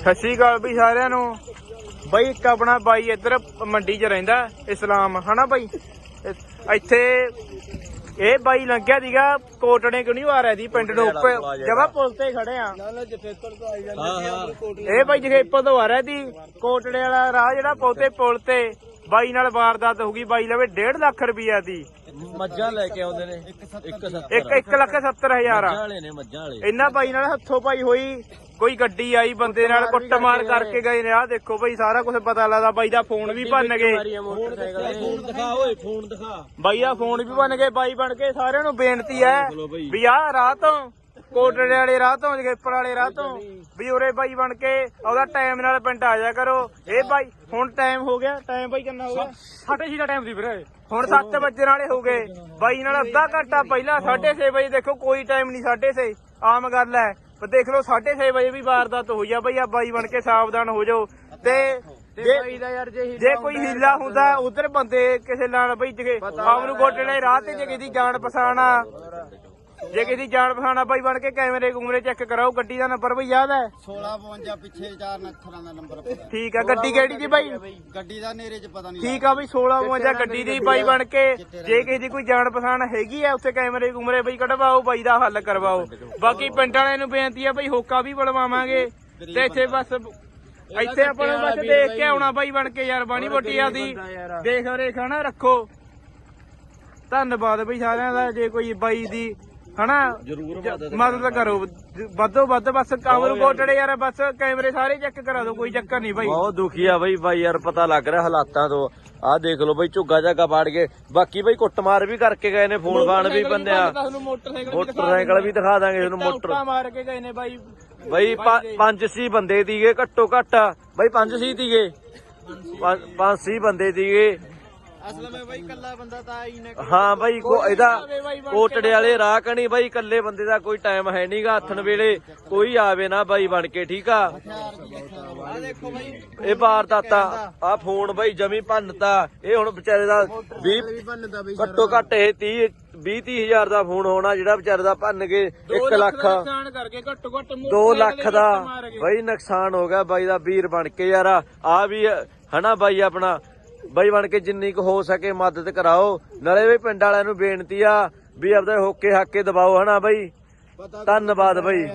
ਸਤਿ ਸ਼੍ਰੀ ਅਕਾਲ ਵੀ ਸਾਰਿਆਂ ਨੂੰ। ਬਈ ਇੱਕ ਆਪਣਾ ਬਾਈ ਇੱਧਰ ਮੰਡੀ 'ਚ ਰਹਿੰਦਾ ਇਸਲਾਮ ਹਨਾ ਬਾਈ? ਇੱਥੇ ਇਹ ਬਾਈ ਲੰਘਿਆ ਸੀਗਾ ਕੋਟੜੇ ਕਿਉਂ ਨਹੀਂ ਆ ਰਿਹਾ ਸੀ? ਪਿੰਡ ਨੂੰ ਉੱਪਰ ਜਮਾ ਪੁਲ ਤੇ ਖੜੇ ਆ। ਇਹ ਬਾਈ ਜਗੇਪੋ ਤੋਂ ਆ ਰਿਹਾ ਸੀ ਕੋਟੜੇ ਵਾਲਾ ਰਾਹ ਜਿਹੜਾ ਪੌਤੇ ਪੁਲ ਤੇ। ਬਾਈ ਨਾਲ ਵਾਰਦਾਤ ਹੋ ਗਈ ਬਾਈ ਲਵੇ 1.5 ਲੱਖ ਰੁਪਈਆ ਦੀ। ਮੱਝਾਂ ਲੈ ਕੇ ਆਉਂਦੇ ਨੇ। ਇੱਕ 70 ਇੱਕ 1 ਲੱਖ 70 ਹਜ਼ਾਰ ਮੱਝਾਂ ਵਾਲੇ ਨੇ ਮੱਝਾਂ ਵਾਲੇ। ਇਹਨਾਂ ਬਾਈ ਨਾਲ ਹੱਥੋਂ ਪਾਈ ਹੋਈ ਕੋਈ ਗੱਡੀ ਆਈ ਬੰਦੇ ਨਾਲ ਕੁੱਟਮਾਰ ਕਰਕੇ ਗਏ ਨੇ। ਆਹ ਦੇਖੋ ਬਾਈ ਸਾਰਾ ਕੁਝ ਪਤਾ ਲੱਗਦਾ ਬਾਈ ਦਾ ਫੋਨ ਵੀ ਭੰਨ ਗਏ। ਮੋਟਰਸਾਈਕਲ ਫੋਨ ਦਿਖਾ ਓਏ ਫੋਨ ਦਿਖਾ। ਬਾਈ ਦਾ ਫੋਨ ਵੀ ਭੰਨ ਗਏ ਬਾਈ ਬਣ ਕੇ ਸਾਰਿਆਂ ਨੂੰ ਬੇਨਤੀ ਹੈ ਵੀ ਆਹ ਰਾਹ ਤੋਂ ਕੋਟੜੇ ਵਾਲੇ ਰਾਹ ਤੋਂ ਜਗੇਪਰ ਵਾਲੇ ਰਾਹ ਤੋਂ। ਵੀ ਉਰੇ ਬਾਈ ਬਣ ਕੇ ਉਹਦਾ ਟਾਈਮ ਨਾਲ ਪਿੰਡ ਆ ਜਾ ਕਰੋ। ਇਹ ਬਾਈ ਹੁਣ ਟਾਈਮ ਹੋ ਗਿਆ ਟਾਈਮ ਬਾਈ ਕਿੰਨਾ ਹੋ ਗਿਆ? 6:30 ਦਾ ਟਾਈਮ ਸੀ ਵੀਰੇ। ਹੁਣ 7 ਵਜੇ ਵਾਲੇ ਹੋ ਗਏ। ਬਾਈ ਨਾਲ ਅੱਧਾ ਘੰਟਾ ਪਹਿਲਾਂ 6:30 ਵਜੇ ਦੇਖੋ ਕੋਈ ਟਾਈਮ ਨਹੀਂ 6:30 ਆਮ ਗੱਲ ਹੈ। ਪਰ ਦੇਖ ਲਓ 6:30 ਵਜੇ ਵੀ ਵਾਰਦਾਤ ਹੋਈ ਆ ਬਈ ਆ ਬਾਈ ਬਣ ਕੇ ਸਾਵਧਾਨ ਹੋ ਜਾਓ। ਤੇ ਜੇ ਕੋਈ ਹੀਲਾ ਹੁੰਦਾ ਉਧਰ ਬੰਦੇ ਕਿਸੇ ਨਾਲ ਬਈ ਜੇ ਆਮ ਨੂੰ ਗੋਟੇ ਨੇ ਰਾਹ ਤੇ ਜੇ ਕਿਸੇ ਦੀ ਜਾਣ ਪਛਾਣ ਆ। ਜੇ ਕਿਸੇ ਦੀ ਜਾਣ ਪਛਾਣ ਆ ਬਾਈ ਬਣ ਕੇ ਕੈਮਰੇ ਕੁਮਰੇ ਚੈੱਕ ਕਰਾਓ ਗੱਡੀ ਦਾ ਨੰਬਰ ਬਈ ਯਾਦ ਹੈ? 1652 ਪਿੱਛੇ ਚਾਰ ਅੱਖਰਾਂ ਦਾ ਨੰਬਰ ਪਤਾ। ਠੀਕ ਆ ਗੱਡੀ ਕਿਹੜੀ ਦੀ ਬਾਈ? ਗੱਡੀ ਦਾ ਨੇਰੇ ਚ ਪਤਾ ਨਹੀਂ ਠੀਕ ਆ ਬਈ 1652 ਗੱਡੀ ਦੀ ਬਾਈ ਬਣ ਕੇ। ਜੇ ਕਿਸੇ ਦੀ ਕੋਈ ਜਾਣ ਪਛਾਣ ਹੈਗੀ ਆ ਉੱਥੇ ਕੈਮਰੇ ਕੁਮਰੇ ਬਈ ਕਢਵਾਓ ਬਾਈ ਦਾ ਹੱਲ ਕਰਵਾਓ। ਬਾਕੀ ਪਿੰਡ ਵਾਲਿਆਂ ਨੂੰ ਬੇਨਤੀ ਆ ਬਈ ਹੋਕਾ ਵੀ ਬਣਵਾਵਾਂਗੇ ਤੇ ਇੱਥੇ ਬਸ ਇੱਥੇ ਆਪਾਂ ਨੂੰ ਬਸ ਦੇਖ ਕੇ ਆਉਣਾ ਬਾਈ ਬਣ ਕੇ ਯਾਰ ਬਾਣੀ ਬੋਟੀਆਂ ਦੀ ਦੇਖ ਰੇਖ ਨਾ ਰੱਖੋ। ਧੰਨਵਾਦ ਬਈ ਸਾਰਿਆਂ ਦਾ ਜੇ ਕੋਈ ਬਾਈ ਦੀ ਹਨਾ? ਜ਼ਰੂਰ ਜ- ਮਦਦ ਕਰੋ। ਵੱਧੋ ਵੱਧ ਬਸ ਕਾਮਰੂ ਕੋਟੜੇ ਯਾਰ ਬਸ ਕੈਮਰੇ ਸਾਰੇ ਚੈੱਕ ਕਰਾ ਦਿਓ ਕੋਈ ਚੱਕਰ ਨਹੀਂ ਬਾਈ। ਬਹੁਤ ਦੁਖੀ ਆ ਬਈ ਬਾਈ ਯਾਰ ਪਤਾ ਲੱਗ ਰਿਹਾ ਹਾਲਾਤਾਂ ਤੋਂ। ਆਹ ਦੇਖ ਲਓ ਬਈ ਝੁੱਗਾ ਝਾਗਾ ਪਾੜ ਕੇ। ਬਾਕੀ ਬਈ ਕੁੱਟਮਾਰ ਵੀ ਕਰਕੇ ਗਏ ਨੇ ਫੋਨ ਫਾਨ ਵੀ ਬੰਦਿਆ ਮੋਟਰਸਾਈਕਲ ਵੀ ਦਿਖਾ ਦਾਂਗੇ ਤੁਹਾਨੂੰ ਮੋਟਰ। ਮਾਰ ਕੇ ਗਏ ਨੇ ਬਾਈ। ਬਈ ਪੰਜ ਸੀ ਬੰਦੇ ਸੀਗੇ ਘੱਟੋ ਘੱਟ। ਬਈ ਪੰਜ ਸੀ ਸੀਗੇ। ਪੰਜ ਸੀ ਬੰਦੇ ਸੀਗੇ। ਅਸਲ ਵਿੱਚ ਬਈ ਕੱਲਾ ਬੰਦਾ ਤਾਂ ਆਈ ਨਾ ਹਾਂ ਬਾਈ ਕੋ ਇਹਦਾ ਕੋਟੜੇ ਵਾਲੇ ਰਾਹ ਕਣੀ ਬਾਈ ਇਕੱਲੇ ਬੰਦੇ ਦਾ ਕੋਈ ਟਾਈਮ ਹੈ ਨਹੀਂਗਾ ਹੱਥਨ ਵੇਲੇ ਕੋਈ ਆਵੇ ਨਾ ਬਾਈ ਬਣ ਕੇ ਠੀਕ ਆ? ਆ ਦੇਖੋ ਬਈ। ਇਹ ਵਾਰਦਾਤਾ ਆ ਫੋਨ ਬਾਈ ਜਮੀ ਭੰਨਤਾ। ਇਹ ਹੁਣ ਵਿਚਾਰੇ ਦਾ 20 ਵੀ ਬੰਨਦਾ ਬਈ ਘੱਟੋ ਘੱਟ ਇਹ 30 20 30 ਹਜ਼ਾਰ ਦਾ ਫੋਨ ਹੋਣਾ ਜਿਹੜਾ ਵਿਚਾਰੇ ਦਾ ਭੰਨ ਕੇ 1 ਲੱਖ ਕਰਕੇ ਘੱਟੋ ਘੱਟ 2 ਲੱਖ ਦਾ ਬਾਈ ਨੁਕਸਾਨ ਹੋ ਗਿਆ ਬਾਈ ਦਾ ਵੀਰ ਬਣ ਕੇ ਯਾਰ। ਆ ਵੀ ਹਨਾ ਬਾਈ ਆਪਣਾ ਬਾਈ ਬਣ ਕੇ ਜਿੰਨੀ ਕੁ ਹੋ ਸਕੇ ਮਦਦ ਕਰਾਓ। ਨਾਲੇ ਵੀ ਪਿੰਡ ਵਾਲਿਆਂ ਨੂੰ ਬੇਨਤੀ ਆ ਵੀ ਆਪਦੇ ਹੋਕੇ ਹਾਕੇ ਦਬਾਓ ਹਨਾ ਬਾਈ? ਧੰਨਵਾਦ ਬਾਈ।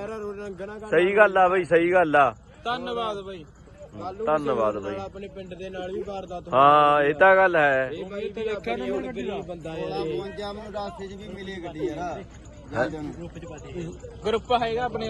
ਸਹੀ ਗੱਲ ਆ ਬਾਈ ਸਹੀ ਗੱਲ ਆ। ਧੰਨਵਾਦ ਬਾਈ। ਧੰਨਵਾਦ ਬਾਈ। ਆਪਣੇ ਪਿੰਡ ਦੇ ਨਾਲ ਵੀ ਵਾਰਦਾਤ ਹਾਂ ਇਹ ਤਾਂ ਗੱਲ ਹੈ। ਇਹ ਬਾਈ ਤੇ ਰੱਖਿਆ ਨਾ ਗਰੀਬ ਬੰਦਾ ਯਾਰ 52 ਨੂੰ ਰਾਸਤੇ 'ਚ ਵੀ ਮਿਲੇ ਗੱਡੀ ਯਾਰ। ਗਰੁੱਪ ਹੈਗਾ ਆਪਣੇ